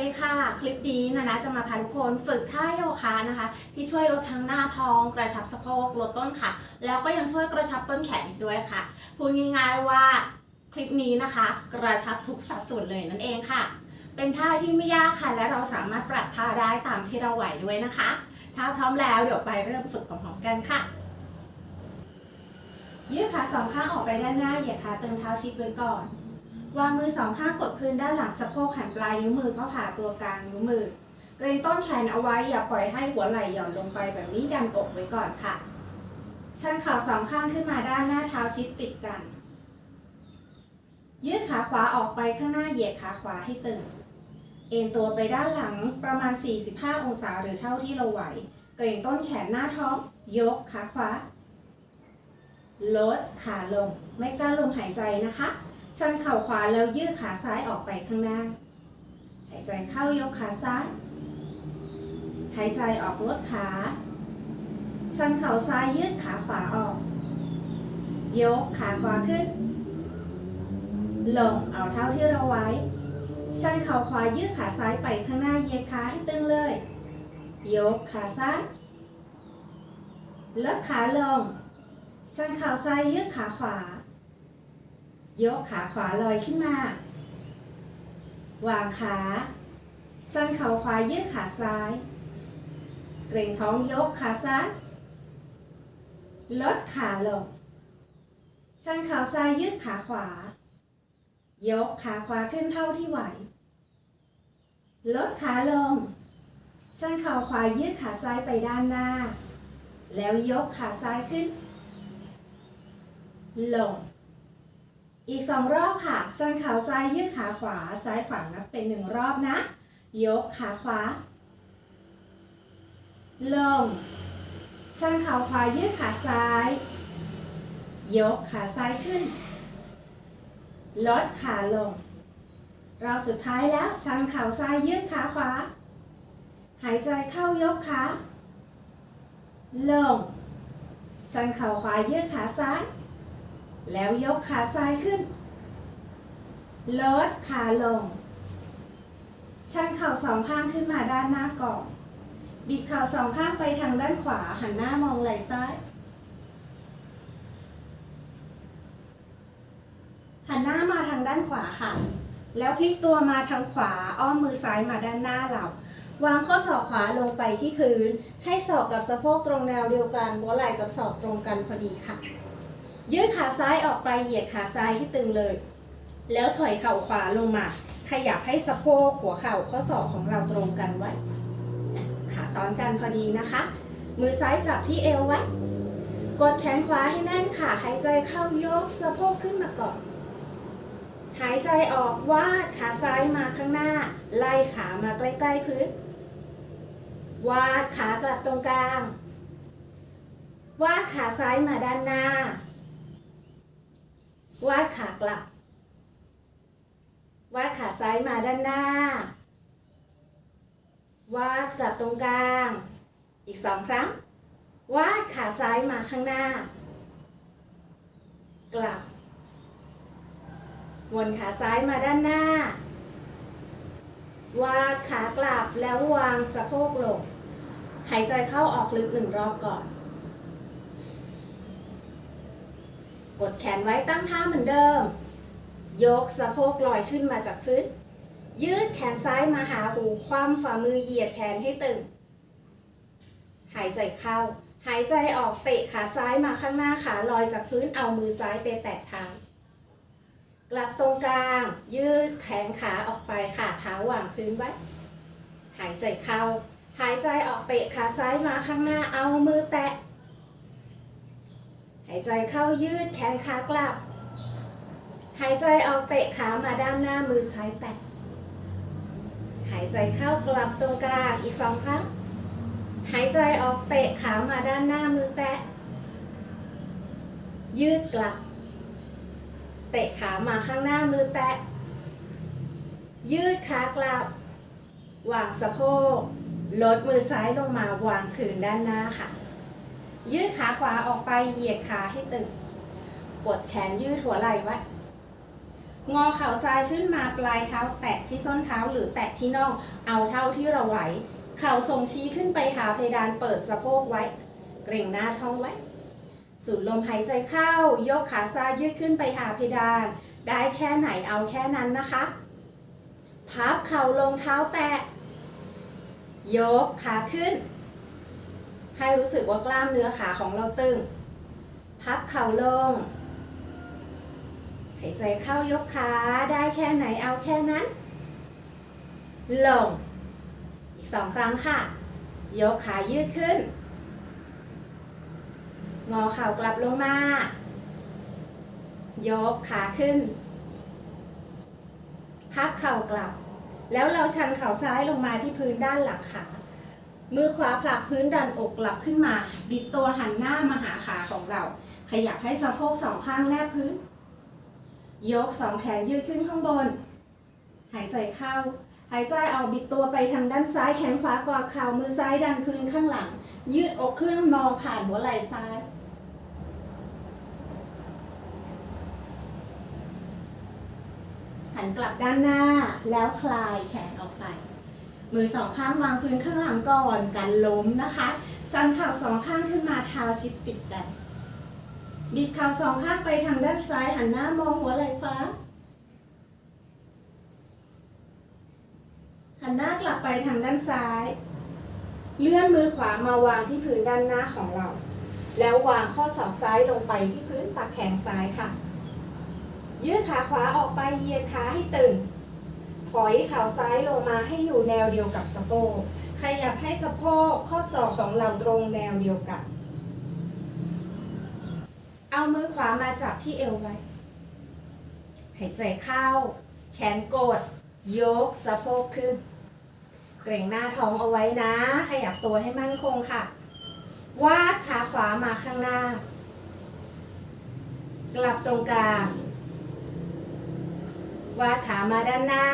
ดีค่ะ คลิปนี้นะนะจะมาพาทุกคนฝึกท่าโยคะนะคะ ที่ช่วยลดทั้งหน้าท้อง กระชับสะโพกลดต้นขาแล้วก็ยังช่วยกระชับต้นแขนอีกด้วยค่ะพูดง่ายๆว่าคลิปนี้นะคะ กระชับทุกสัดส่วนเลยนั่นเองค่ะ เป็นท่าที่ไม่ยากค่ะ และเราสามารถปรับท่าได้ตามที่เราไหวด้วยนะคะ ถ้าพร้อมแล้วเดี๋ยวไปเริ่มฝึกพร้อมๆกันค่ะยืดขาสองข้างออกไปด้านหน้าเหยียดขาตึงเท้าชิดไว้ก่อน วางมือสองข้างกดพื้นด้านหลังสะโพกหันปลายนิ้วมือเข้าหาตัวกลางนิ้วมือ เกรงต้นแขนเอาไว้อย่าปล่อยให้หัวไหล่หย่อนลงไปแบบนี้ดันอกไว้ก่อนค่ะ ชันเข่าสองข้างขึ้นมาด้านหน้าเท้าชิดติดกัน ยืดขาขวาออกไปข้างหน้าเหยียดขาขวาให้ตึง เอ็นตัวไปด้านหลังประมาณ 45 องศาหรือเท่าที่เราไหว เกรงต้นแขนหน้าท้อง ยกขาขวาลดขาลง ไม่กล้าลมหายใจนะคะ ชันเข่าขวาแล้วยืดขาซ้ายออกไปข้างหน้า หายใจเข้ายกขาซ้าย หายใจออกลดขา ชันเข่าซ้ายยืดขาขวาออก ยกขาขวาขึ้น ลงเอาเท้าที่เราไว้ ชันเข่าขวายืดขาซ้ายไปข้างหน้าเหยียดขาให้ตึงเลย ยกขาซ้ายลดขาลง ชันเข่าซ้ายยืดขาขวา ยกขาขวาลอยขึ้นมา วางขาชันเข่าขวายืดขาซ้าย เกรงท้องยกขาซ้าย ลดขาลงชันเข่าซ้ายยืดขาขวา ยกขาขวาขึ้นเท่าที่ไหว ลดขาลงชันเข่าขวายืดขาซ้ายไปด้านหน้า แล้วยกขาซ้ายขึ้น ลง อีกสองรอบค่ะชันเข่าซ้ายยืดขาขวา ซ้ายขวานับเป็นหนึ่งรอบนะ ยกขาขวา ลงชันเข่าขวายืดขาซ้าย ยกขาซ้ายขึ้น ลดขาลง รอบสุดท้ายแล้วชันเข่าซ้ายยืดขาขวา หายใจเข้ายกขา ลงชันเข่าขวายืดขาซ้าย แล้วยกขาซ้ายขึ้น ลดขาลง ชันเข่าสองข้างขึ้นมาด้านหน้าก่อน บิดเข่าสองข้างไปทางด้านขวา หันหน้ามองไหล่ซ้าย หันหน้ามาทางด้านขวาค่ะ แล้วพลิกตัวมาทางขวา อ้อมมือซ้ายมาด้านหน้าเรา วางข้อศอกขวาลงไปที่พื้น ให้ศอกกับสะโพกตรงแนวเดียวกันหัวไหล่กับศอกตรงกันพอดีค่ะ ยืดขาซ้ายออกไปเหยียดขาซ้ายให้ตึงเลย แล้วถอยเข่าขวาลงมา ขยับให้สะโพกหัวเข่าข้อศอกของเราตรงกันไว้อะขาซ้อนกันพอดีนะคะ มือซ้ายจับที่เอวไว้ กดแขนขวาให้แน่นค่ะหายใจเข้ายกสะโพกขึ้นมาก่อน หายใจออกวาดขาซ้ายมาข้างหน้า ไล่ขามาใกล้ๆพื้น วาดขากลับตรงกลางวาดขาซ้ายมาด้านหน้า วาดขากลับ วาดขาซ้ายมาด้านหน้า วาดกลับตรงกลาง อีกสองครั้ง วาดขาซ้ายมาข้างหน้า กลับ วนขาซ้ายมาด้านหน้า วาดขากลับแล้ววางสะโพกลง หายใจเข้าออกลึกหนึ่งรอบก่อน กดแขนไว้ตั้งท่าเหมือนเดิม ยกสะโพกลอยขึ้นมาจากพื้น ยืดแขนซ้ายมาหาหูคว่ำฝ่ามือเหยียดแขนให้ตึง หายใจเข้า หายใจออกเตะขาซ้ายมาข้างหน้าขาลอยจากพื้นเอามือซ้ายไปแตะเท้ากลับตรงกลาง ยืดแขนขาออกไปขาเท้าวางพื้นไว้ หายใจเข้า หายใจออกเตะขาซ้ายมาข้างหน้าเอามือแตะ หายใจเข้ายืดแขนขากลับ หายใจออกเตะขามาด้านหน้ามือซ้ายแตะ หายใจเข้ากลับตรงกลางอีกสองครั้ง หายใจออกเตะขามาด้านหน้ามือแตะ ยืดกลับ เตะขามาข้างหน้ามือแตะ ยืดขากลับ วางสะโพก ลดมือซ้ายลงมาวางผืนด้านหน้าค่ะ ยืดขาขวาออกไปเหยียดขาให้ตึง กดแขนยืดหัวไหล่ไว้ งอเข่าซ้ายขึ้นมาปลายเท้าแตะที่ส้นเท้าหรือแตะที่น่อง เอาเท่าที่เราไหว เข่าทรงชี้ขึ้นไปหาเพดานเปิดสะโพกไว้ เกร็งหน้าท้องไว้ สูดลมหายใจเข้า ยกขาซ้ายยืดขึ้นไปหาเพดาน ได้แค่ไหนเอาแค่นั้นนะคะ พับเข่าลงเท้าแตะ ยกขาขึ้น ให้รู้สึกว่ากล้ามเนื้อขาของเราตึง พับเข่าลง หายใจเข้ายกขาได้แค่ไหนเอาแค่นั้น ลง อีกสองครั้งค่ะ ยกขายืดขึ้น งอเข่ากลับลงมา ยกขาขึ้น พับเข่ากลับ แล้วเราชันเข่าซ้ายลงมาที่พื้นด้านหลังขา มือขวาผลักพื้นดันอกกลับขึ้นมา บิดตัวหันหน้ามาหาขาของเรา ขยับให้สะโพกสองข้างแนบพื้น ยกสองแขนยืดขึ้นข้างบน หายใจเข้า หายใจออกบิดตัวไปทางด้านซ้ายแขนขวากอดเข่ามือซ้ายดันพื้นข้างหลัง ยืดอกขึ้นมองผ่านหัวไหล่ซ้ายหันกลับด้านหน้าแล้วคลายแขนออกไป มือสองข้างวางพื้นข้างหลังก่อนกันล้มนะคะชันเข่าสองข้างขึ้นมาเท้าชิดติดกัน บิดเข่าสองข้างไปทางด้านซ้ายหันหน้ามองหัวไหล่ขวาหันหน้ากลับไปทางด้านซ้าย เลื่อนมือขวามาวางที่พื้นด้านหน้าของเรา แล้ววางข้อศอกซ้ายลงไปที่พื้นตักแขนซ้ายค่ะ ยืดขาขวาออกไปเหยียดขาให้ตึง ถอยเข่าซ้ายลงมาให้อยู่แนวเดียวกับสะโพก ขยับให้สะโพกข้อศอกของเราตรงแนวเดียวกัน เอามือขวามาจับที่เอวไว้ หายใจเข้า แขนกด ยกสะโพกขึ้น เกรงหน้าท้องเอาไว้นะ ขยับตัวให้มั่นคงค่ะ วาดขาขวามาข้างหน้า กลับตรงกลาง วาดขามาด้านหน้า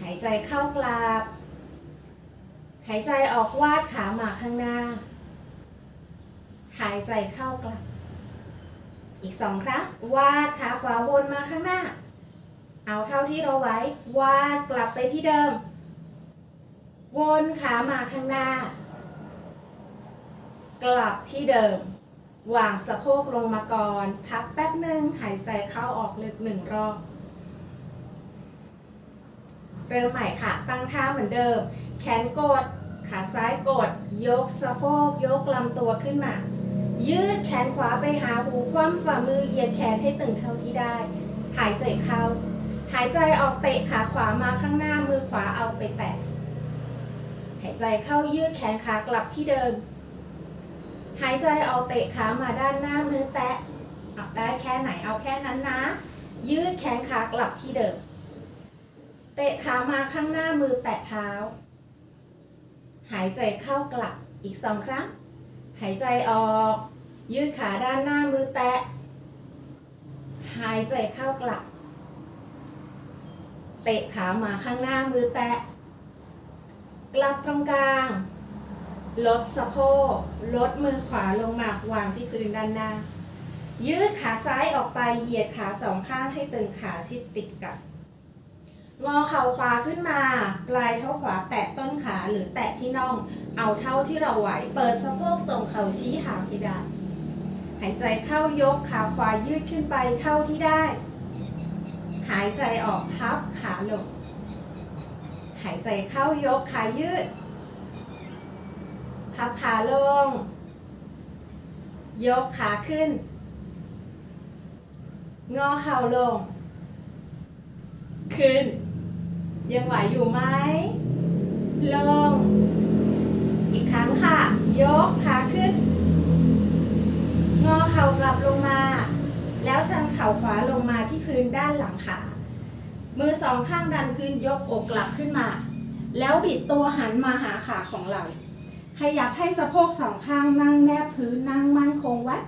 หายใจเข้ากลับหายใจออกวาดขามาข้างหน้า หายใจเข้ากลับ อีกสองครั้ง วาดขาขวาวนมาข้างหน้า เอาเท่าที่เราไว้ วาดกลับไปที่เดิม วนขามาข้างหน้า กลับที่เดิม วางสะโพกลงมาก่อน พักแป๊บหนึ่งหายใจเข้าออกลึกหนึ่งรอบ เริ่มใหม่ค่ะ ตั้งท่าเหมือนเดิม แขนกด ขาซ้ายกด ยกสะโพก ยกลำตัวขึ้นมา ยืดแขนขวาไปหาหูคว่ำฝ่ามือเหยียดแขนให้ตึงเท่าที่ได้ หายใจเข้า หายใจออกเตะขาขวามาข้างหน้ามือขวาเอาไปแตะ หายใจเข้ายืดแขนขากลับที่เดิม หายใจออกเตะขามาด้านหน้ามือแตะเอาได้แค่ไหนเอาแค่นั้นนะ ยืดแขนขากลับที่เดิม เตะขามาข้างหน้ามือแตะเท้า หายใจเข้ากลับอีกสองครั้ง หายใจออก ยืดขาด้านหน้ามือแตะ หายใจเข้ากลับ เตะขามาข้างหน้ามือแตะ กลับตรงกลาง ลดสะโพกลดมือขวาลงมาวางที่พื้นด้านหน้า ยืดขาซ้ายออกไปเหยียดขาสองข้างให้ตึงขาชิดติดกันงอเข่าขวาขึ้นมา ปลายเท้าขวาแตะต้นขาหรือแตะที่น่อง เอาเท่าที่เราไหว เปิดสะโพกส่งเข่าชี้หาเพดาน หายใจเข้ายกขาขวายืดขึ้นไปเท่าที่ได้ หายใจออกพับขาลง หายใจเข้ายกขายืด พับขาลง ยกขาขึ้น งอเข่าลง ขึ้น ยังไหวอยู่ไหม ลง อีกครั้งค่ะ ยกขาขึ้น งอเข่ากลับลงมา แล้วชันเข่าขวาลงมาที่พื้นด้านหลังขา มือสองข้างดันพื้นยกอกกลับขึ้นมา แล้วบิดตัวหันมาหาขาของเรา ขยับให้สะโพกสองข้างนั่งแนบพื้นนั่งมั่นคงไว้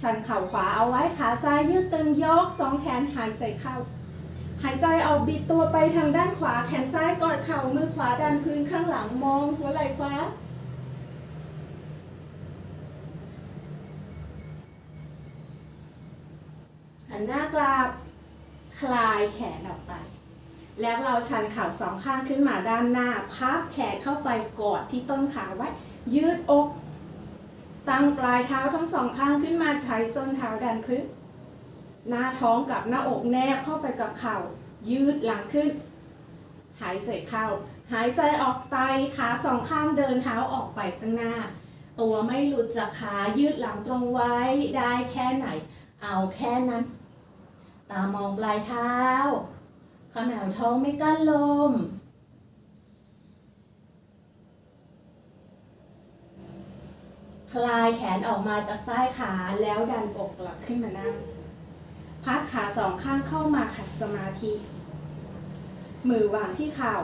ชันเข่าขวาเอาไว้ขาซ้ายยืดตึงยกสองแขนหายใจเข้า หายใจออกบิดตัวไปทางด้านขวาแขนซ้ายกอดเข่ามือขวาดันพื้นข้างหลังมองหัวไหล่ขวาหายหันหน้ากลับคลายแขนออกไป แล้วเราชันเข่าสองข้างขึ้นมาด้านหน้า พับแขนเข้าไปกอดที่ต้นขาไว้ ยืดอก ตั้งปลายเท้าทั้งสองข้างขึ้นมาใช้ส้นเท้าดันพื้นหน้าท้องกับหน้าอกแนบเข้าไปกับเข่า ยืดหลังขึ้น หายใจเข้า หายใจออกไตขาสองข้างเดินเท้าออกไปข้างหน้า ตัวไม่หลุดจากขายืดหลังตรงไว้ได้แค่ไหน เอาแค่นั้น ตามองปลายเท้า ขมวท้องไม่กั้นลม คลายแขนออกมาจากใต้ขาแล้วดันอกกลับขึ้นมานั่ง พักขาสองข้างเข้ามาขัดสมาธิ มือวางที่เข่า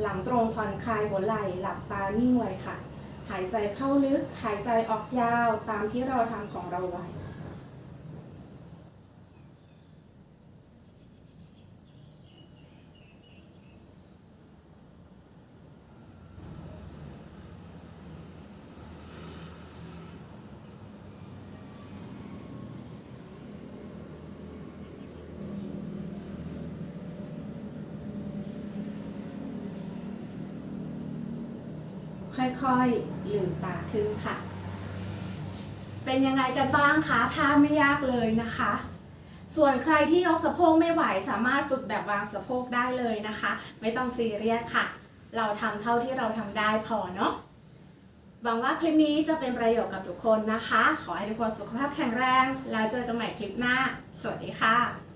หลังตรงผ่อนคลายหัวไหล่หลับตานิ่งไว้ค่ะ หายใจเข้าลึก หายใจออกยาวตามที่เราทำของเราไว้ ค่อยๆลืมตาขึ้นค่ะ เป็นยังไงกันบ้างคะท่าไม่ยากเลยนะคะ ส่วนใครที่ยกสะโพกไม่ไหวสามารถฝึกแบบวางสะโพกได้เลยนะคะ ไม่ต้องซีเรียสค่ะ เราทำเท่าที่เราทำได้พอเนาะหวังว่าคลิปนี้จะเป็นประโยชน์กับทุกคนนะคะ ขอให้ทุกคนสุขภาพแข็งแรง แล้วเจอกันใหม่คลิปหน้า สวัสดีค่ะ